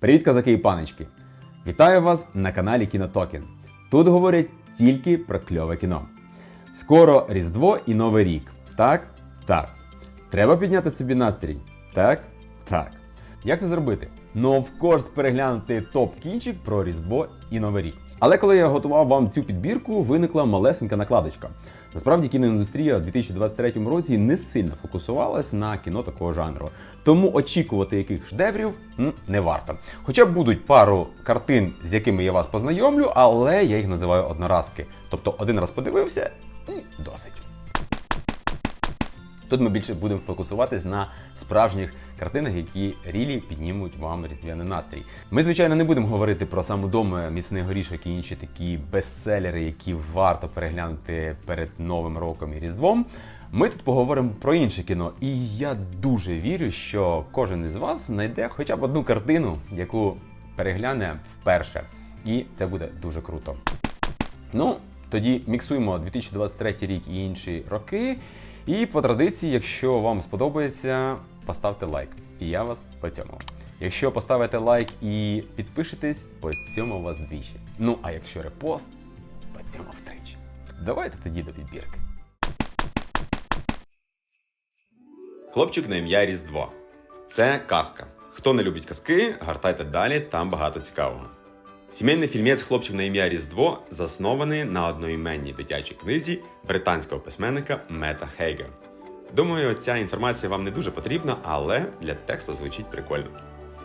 Привіт, козаки і паночки! Вітаю вас на каналі Кінотокен. Тут говорять тільки про кльове кіно. Скоро Різдво і Новий рік. Так? Так. Треба підняти собі настрій. Так? Так. Як це зробити? Ну, of course, переглянути топ-кінчик про Різдво і Новий рік. Але коли я готував вам цю підбірку, виникла малесенька накладочка. Насправді кіноіндустрія у 2023 році не сильно фокусувалась на кіно такого жанру. Тому очікувати яких шедеврів не варто. Хоча будуть пару картин, з якими я вас познайомлю, але я їх називаю одноразки. Тобто один раз подивився і досить. Тут ми більше будемо фокусуватись на справжніх картинах, які рілі піднімуть вам різдвяний настрій. Ми, звичайно, не будемо говорити про сам удома міцний горішок і інші такі бестселери, які варто переглянути перед Новим роком і Різдвом. Ми тут поговоримо про інше кіно, і я дуже вірю, що кожен із вас знайде хоча б одну картину, яку перегляне вперше. І це буде дуже круто. Ну, тоді міксуємо 2023 рік і інші роки. І по традиції, якщо вам сподобається, поставте лайк. І я вас поцьомав. Якщо поставите лайк і підпишетесь, поцьомав вас двічі. Ну а якщо репост, поцьомав втричі. Давайте тоді до підбірки. Хлопчик на ім'я Різдво. Це казка. Хто не любить казки, гартайте далі, там багато цікавого. Сімейний фільмець Хлопчик на ім'я Різдво заснований на одноіменній дитячій книзі британського письменника Мета Хейга. Думаю, ця інформація вам не дуже потрібна, але для тексту звучить прикольно.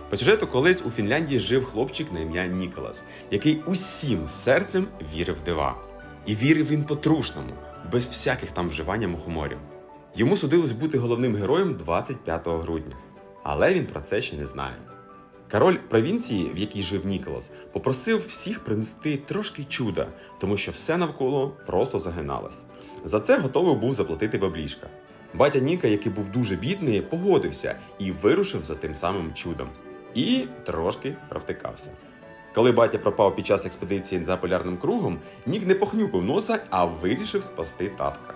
По сюжету колись у Фінляндії жив хлопчик на ім'я Ніколас, який усім серцем вірив в дива. І вірив він по-трушному, без всяких там вживання мухоморів. Йому судилось бути головним героєм 25 грудня, але він про це ще не знає. Король провінції, в якій жив Ніколас, попросив всіх принести трошки чуда, тому що все навколо просто загиналось. За це готовий був заплатити баблішка. Батя Ніка, який був дуже бідний, погодився і вирушив за тим самим чудом. І трошки провтикався. Коли батя пропав під час експедиції за полярним кругом, Нік не похнюпив носа, а вирішив спасти татка.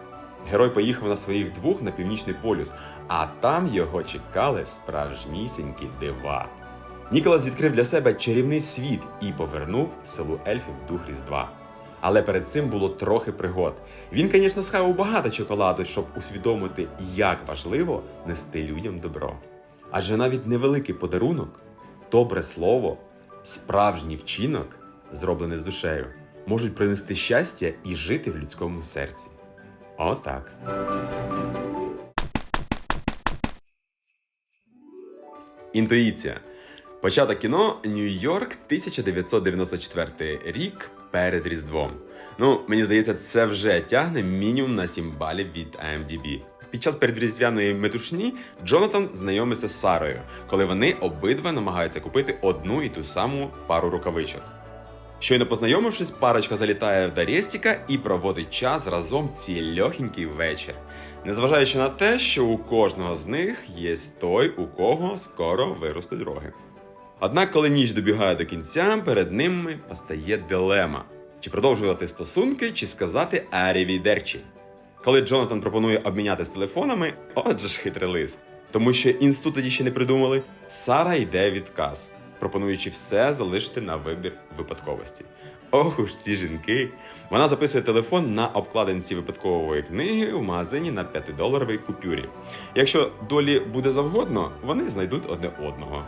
Герой поїхав на своїх двох на північний полюс, а там його чекали справжнісінькі дива. Ніколас відкрив для себе чарівний світ і повернув селу ельфів дух Різдва. Але перед цим було трохи пригод. Він, звісно, схавав багато чоколаду, щоб усвідомити, як важливо нести людям добро. Адже навіть невеликий подарунок, добре слово, справжній вчинок, зроблений з душею, можуть принести щастя і жити в людському серці. Отак. Інтуїція. Початок кіно Нью-Йорк 1994 рік перед Різдвом. Ну, мені здається, це вже тягне мінімум на 7 балів від IMDb. Під час передріздвяної метушні Джонатан знайомиться з Сарою, коли вони обидва намагаються купити одну і ту саму пару рукавичок. Щойно познайомившись, парочка залітає в Дарєстіка і проводить час разом цільохенький вечір. Незважаючи на те, що у кожного з них є той, у кого скоро виростуть роги. Однак, коли ніч добігає до кінця, перед ними постає дилема: чи продовжувати стосунки, чи сказати арівідерчі. Коли Джонатан пропонує обмінятися телефонами, отже ж хитрий лист. Тому що інститут тоді ще не придумали, Сара йде відказ, пропонуючи все залишити на вибір випадковості. Ох уж ці жінки. Вона записує телефон на обкладинці випадкової книги в магазині на 5-доларовій купюрі. Якщо долі буде завгодно, вони знайдуть одне одного.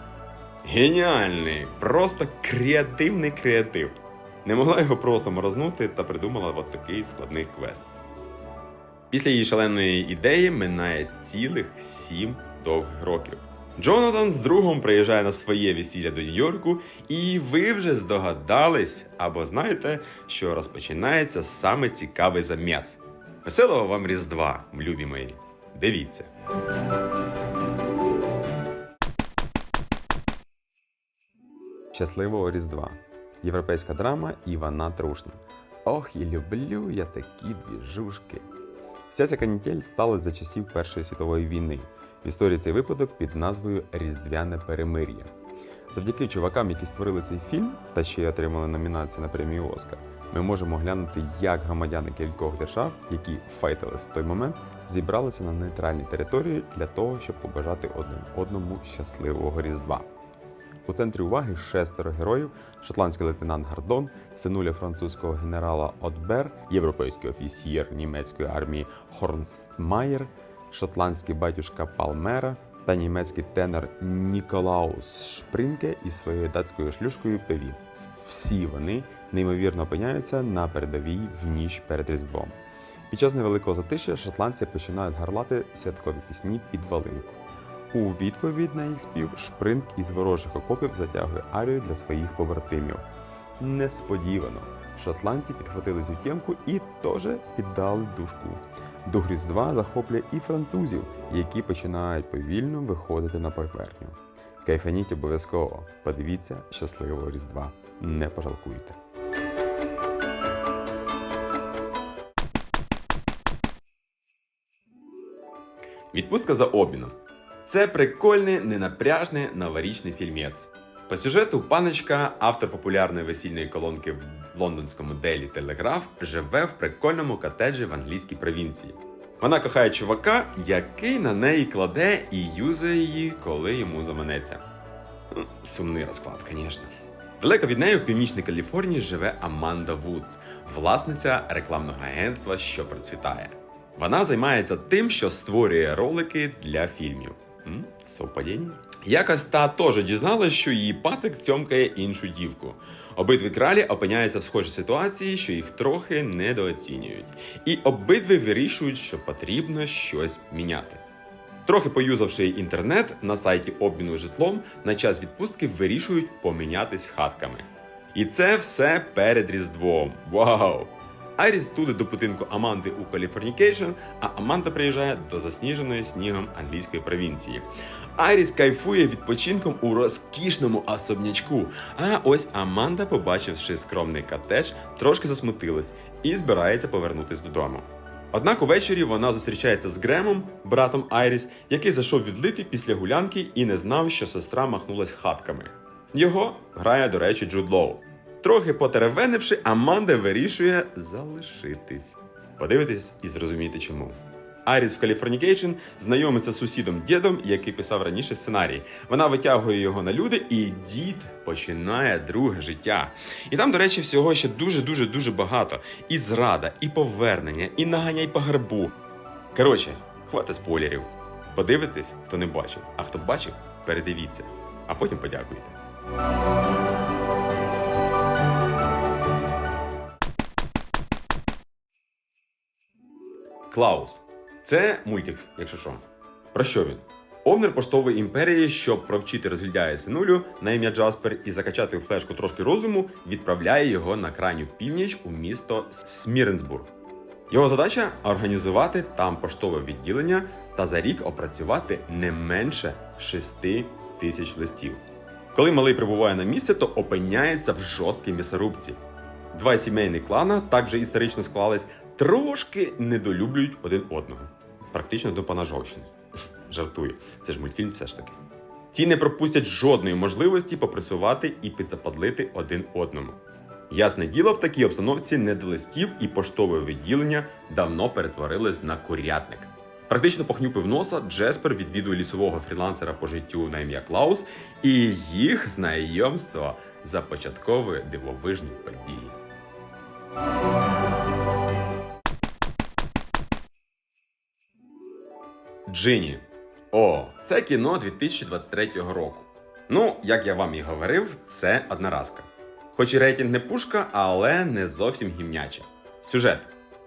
Геніальний, просто креативний креатив. Не могла його просто морознути та придумала от такий складний квест. Після її шаленої ідеї минає цілих сім довгих років. Джонатан з другом приїжджає на своє весілля до Нью-Йорку, і ви вже здогадались або знаєте, що розпочинається саме цікавий заміс. Веселого вам Різдва, любі мої! Дивіться! Щасливого Різдва. Європейська драма Івана Трушна. Ох, і люблю я такі двіжушки. Вся ця канітель сталася за часів Першої світової війни. В історії цей випадок під назвою Різдвяне перемир'я. Завдяки чувакам, які створили цей фільм та ще й отримали номінацію на премію Оскар, ми можемо глянути, як громадяни кількох держав, які файтились в той момент, зібралися на нейтральній території для того, щоб побажати один одному щасливого Різдва. У центрі уваги шестеро героїв: шотландський лейтенант Гардон, синуля французького генерала Отбер, європейський офіцер німецької армії Хорнстмаєр, шотландський батюшка Палмера та німецький тенор Ніколаус Шпринке із своєю датською шлюшкою Певі. Всі вони неймовірно опиняються на передовій в ніч перед Різдвом. Під час невеликого затишя шотландці починають гарлати святкові пісні під валинку. У відповідь на їх спів шпринт із ворожих окопів затягує арію для своїх побратимів. Несподівано шотландці підхватили цю тємку і теж піддали дужку. Дух Різдва захоплює і французів, які починають повільно виходити на поверхню. Кайфаніть обов'язково. Подивіться щасливого Різдва. Не пожалкуйте. Відпустка за обміном. Це прикольний, ненапряжний новорічний фільмець. По сюжету паночка, автор популярної весільної колонки в лондонському Делі Телеграф, живе в прикольному котеджі в англійській провінції. Вона кохає чувака, який на неї кладе і юзає її, коли йому заманеться. Ну, Сумний розклад, звісно. Далеко від неї в північній Каліфорнії живе Аманда Вудс, власниця рекламного агентства, що процвітає. Вона займається тим, що створює ролики для фільмів. Совпадіння? Якось та теж дізналась, що її пацик цьомкає іншу дівку. Обидві кралі опиняються в схожій ситуації, що їх трохи недооцінюють. І обидві вирішують, що потрібно щось міняти. Трохи поюзавши інтернет на сайті обміну житлом, на час відпустки вирішують помінятись хатками. І це все перед Різдвом. Вау! Айріс туди до будинку Аманди у Каліфорнікейшн, а Аманда приїжджає до засніженої снігом англійської провінції. Айріс кайфує відпочинком у розкішному особнячку. А ось Аманда, побачивши скромний котедж, трошки засмутилась і збирається повернутись додому. Однак увечері вона зустрічається з Гремом, братом Айріс, який зайшов відлити після гулянки і не знав, що сестра махнулась хатками. Його грає, до речі, Джуд Лоу. Трохи потеревенивши, Аманда вирішує залишитись. Подивитись і зрозуміти чому. Аріс в Каліфорнікейшн знайомиться з сусідом дідом, який писав раніше сценарій. Вона витягує його на люди, і дід починає друге життя. І там, до речі, всього ще дуже дуже багато. І зрада, і повернення, і наганяй по гарбу. Коротше, хватить спойлерів. Подивитесь, хто не бачив, а хто бачив, передивіться, а потім подякуйте. Клаус. Це мультик, якщо що. Про що він? Овнер поштової імперії, щоб провчити розглядає синулю на ім'я Джаспер і закачати у флешку трошки розуму, відправляє його на крайню північ у місто Сміренсбург. Його задача організувати там поштове відділення та за рік опрацювати не менше 6 тисяч листів. Коли малий прибуває на місце, то опиняється в жорсткій м'ясорубці. Два сімейні клана, так вже історично склались, трошки недолюблюють один одного. Практично до поножовщини. Жартую, це ж мультфільм все ж таки. Ті не пропустять жодної можливості попрацювати і підзападлити один одному. Ясне діло, в такій обстановці не до листів і поштове відділення давно перетворились на курятник. Практично похнюпив носа, Джеспер відвідує лісового фрілансера по життю на ім'я Клаус, і їх знайомство започатковує дивовижні події. Джині. О, це кіно 2023 року. Ну, як я вам і говорив, це одноразка. Хоч і рейтинг не пушка, але не зовсім гімняча. Сюжет: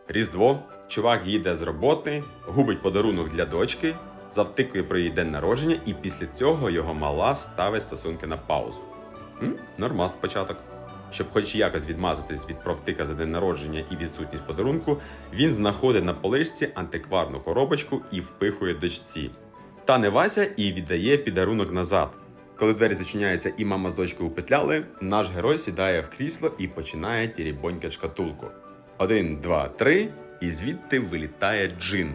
Різдво, чувак їде з роботи, губить подарунок для дочки, завтикує про її день народження, і після цього його мала ставить стосунки на паузу. М? Нормас спочаток. Щоб хоч якось відмазатись від провтика за день народження і відсутність подарунку, він знаходить на поличці антикварну коробочку і впихує дочці. Та не Вася і віддає підарунок назад. Коли двері зачиняються і мама з дочкою упетляли, наш герой сідає в крісло і починає тірібонькати шкатулку. Один, два, три, і звідти вилітає джин.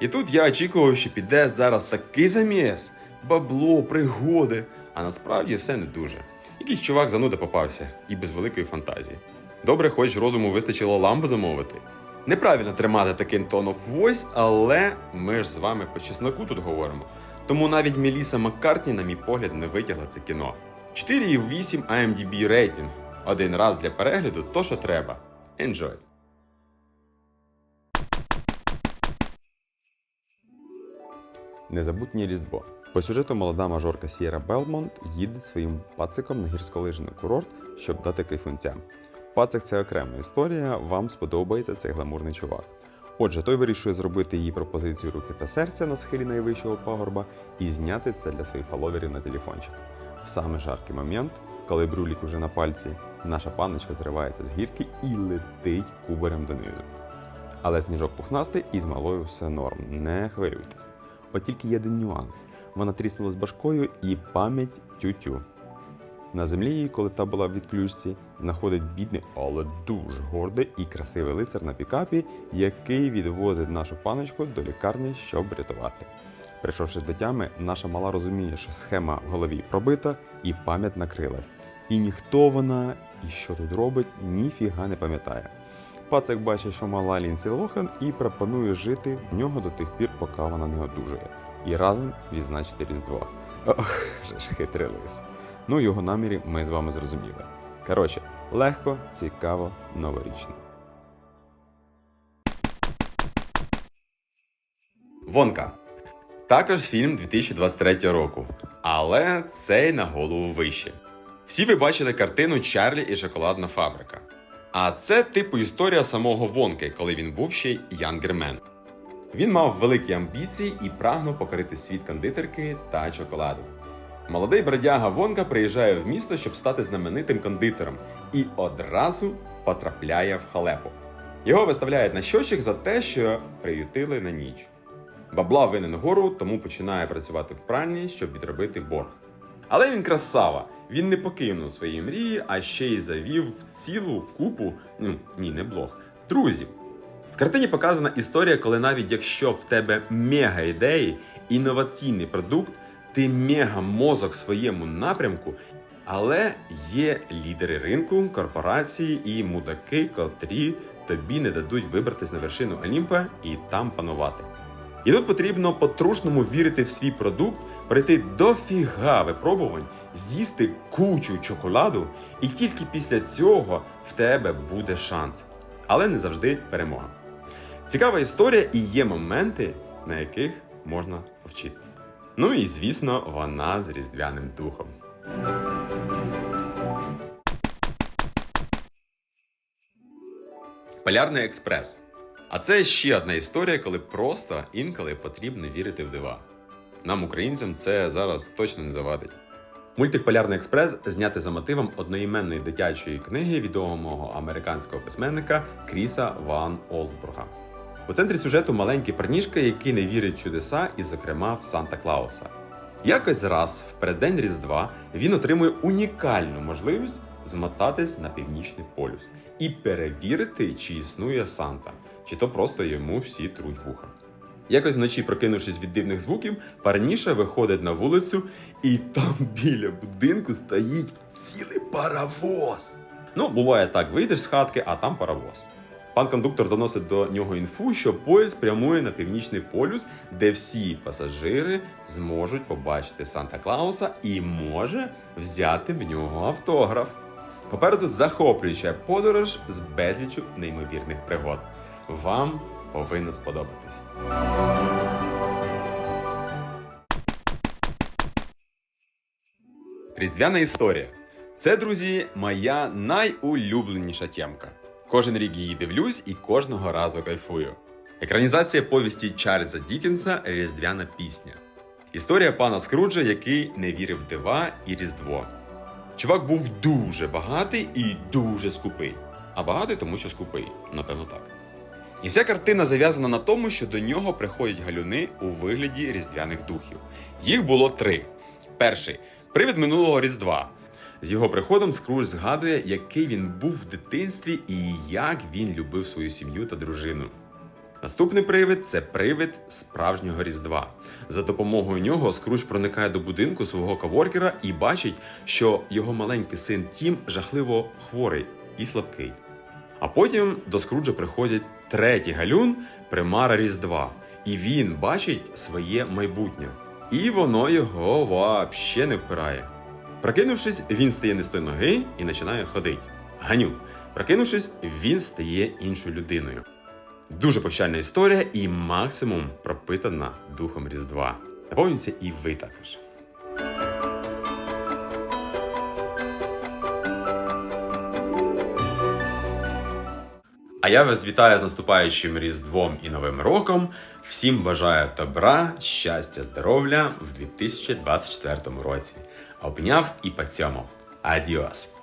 І тут я очікував, що піде зараз такий заміс, бабло, пригоди, а насправді все не дуже. Якийсь чувак зануда попався і без великої фантазії. Добре, хоч розуму вистачило ламбу замовити. Неправильно тримати такий tone of але ми ж з вами по чесноку тут говоримо. Тому навіть Меліса Маккартні, на мій погляд, не витягла це кіно. 4,8 IMDb рейтинг. Один раз для перегляду то, що треба. Enjoy! Незабутнє Різдво. По сюжету молода мажорка Сієра Белмонт їде своїм пациком на гірськолижний курорт, щоб дати кайфунця. Пацик це окрема історія, вам сподобається цей гламурний чувак. Отже, той вирішує зробити їй пропозицію руки та серця на схилі найвищого пагорба і зняти це для своїх фоловерів на телефончик. В самий жаркий момент, коли брюлік уже на пальці, наша паночка зривається з гірки і летить кубарем донизу. Але сніжок пухнастий і з малою все норм, не хвилюйтесь. От тільки є один нюанс. Вона тріснулась башкою і пам'ять тютю. На землі її, коли та була в відключці, знаходить бідний, але дуже гордий і красивий лицар на пікапі, який відвозить нашу паночку до лікарні, щоб врятувати. Прийшовши до тями, наша мала розуміє, що схема в голові пробита і пам'ять накрилась. І ніхто вона і що тут робить, ніфіга не пам'ятає. Пацик бачить, що мала Лінсі Лохан і пропонує жити в нього до тих пір, поки вона не одужує. І разом відзначити Різдво. Ох, же ж хитрий. Ну, його намірі ми з вами зрозуміли. Коротше, легко, цікаво, новорічно. Вонка. Також фільм 2023 року. Але цей на голову вище. Всі ви бачили картину Чарлі і шоколадна фабрика. А це типу історія самого Вонки, коли він був ще янгермен. Він мав великі амбіції і прагнув покорити світ кондитерки та шоколаду. Молодий бродяга Вонка приїжджає в місто, щоб стати знаменитим кондитером, і одразу потрапляє в халепу. Його виставляють на щочик за те, що приютили на ніч. Бабла винен гору, тому починає працювати в пральні, щоб відробити борг. Але він красава. Він не покинув свої мрії, а ще й завів цілу купу, ну ні, не блог, друзів. В картині показана історія, коли навіть якщо в тебе мега ідеї, інноваційний продукт, ти мега мозок в своєму напрямку, але є лідери ринку, корпорації і мудаки, котрі тобі не дадуть вибратись на вершину Олімпа і там панувати. І тут потрібно по-трушному вірити в свій продукт, пройти дофіга випробувань, з'їсти кучу чоколаду, і тільки після цього в тебе буде шанс. Але не завжди перемога. Цікава історія і є моменти, на яких можна повчитися. Ну і звісно, вона з різдвяним духом. Полярний експрес. А це ще одна історія, коли просто інколи потрібно вірити в дива. Нам, українцям, це зараз точно не завадить. Мультик Полярний експрес знятий за мотивом одноіменної дитячої книги відомого американського письменника Кріса Ван Олсбурга. У центрі сюжету маленький парнішка, який не вірить в чудеса, і, зокрема, в Санта Клауса. Якось раз, в переддень Різдва, він отримує унікальну можливість змотатись на північний полюс і перевірити, чи існує Санта, чи то просто йому всі труть вуха. Якось вночі, прокинувшись від дивних звуків, парніша виходить на вулицю, і там біля будинку стоїть цілий паровоз. Ну, буває так, вийдеш з хатки, а там паровоз. Пан кондуктор доносить до нього інфу, що поїзд прямує на північний полюс, де всі пасажири зможуть побачити Санта Клауса і може взяти в нього автограф. Попереду захоплююча подорож з безлічу неймовірних пригод. Вам повинно сподобатись. Різдвяна історія. Це, друзі, моя найулюбленіша тємка. Кожен рік її дивлюсь і кожного разу кайфую. Екранізація повісті Чарльза Дікінса Різдвяна пісня. Історія пана Скруджа, який не вірив в дива і Різдво. Чувак був дуже багатий і дуже скупий. А багатий, тому що скупий, напевно так. І вся картина зав'язана на тому, що до нього приходять галюни у вигляді різдвяних духів. Їх було три. Перший привид минулого Різдва. З його приходом Скрудж згадує, який він був в дитинстві і як він любив свою сім'ю та дружину. Наступний привид це привид справжнього Різдва. За допомогою нього Скрудж проникає до будинку свого каворкера і бачить, що його маленький син Тім жахливо хворий і слабкий. А потім до Скруджа приходить третій галюн примара Різдва, і він бачить своє майбутнє. І воно його вообще не впирає. Прокинувшись, він стає не з тої ноги і починає ходити. Ганю. Прокинувшись, він стає іншою людиною. Дуже повчальна історія і максимум пропитана духом Різдва. Наповнюється і ви також. А я вас вітаю з наступаючим Різдвом і Новим роком. Всім бажаю добра, щастя, здоров'я в 2024 році. Обняв і по цьому. Адіос!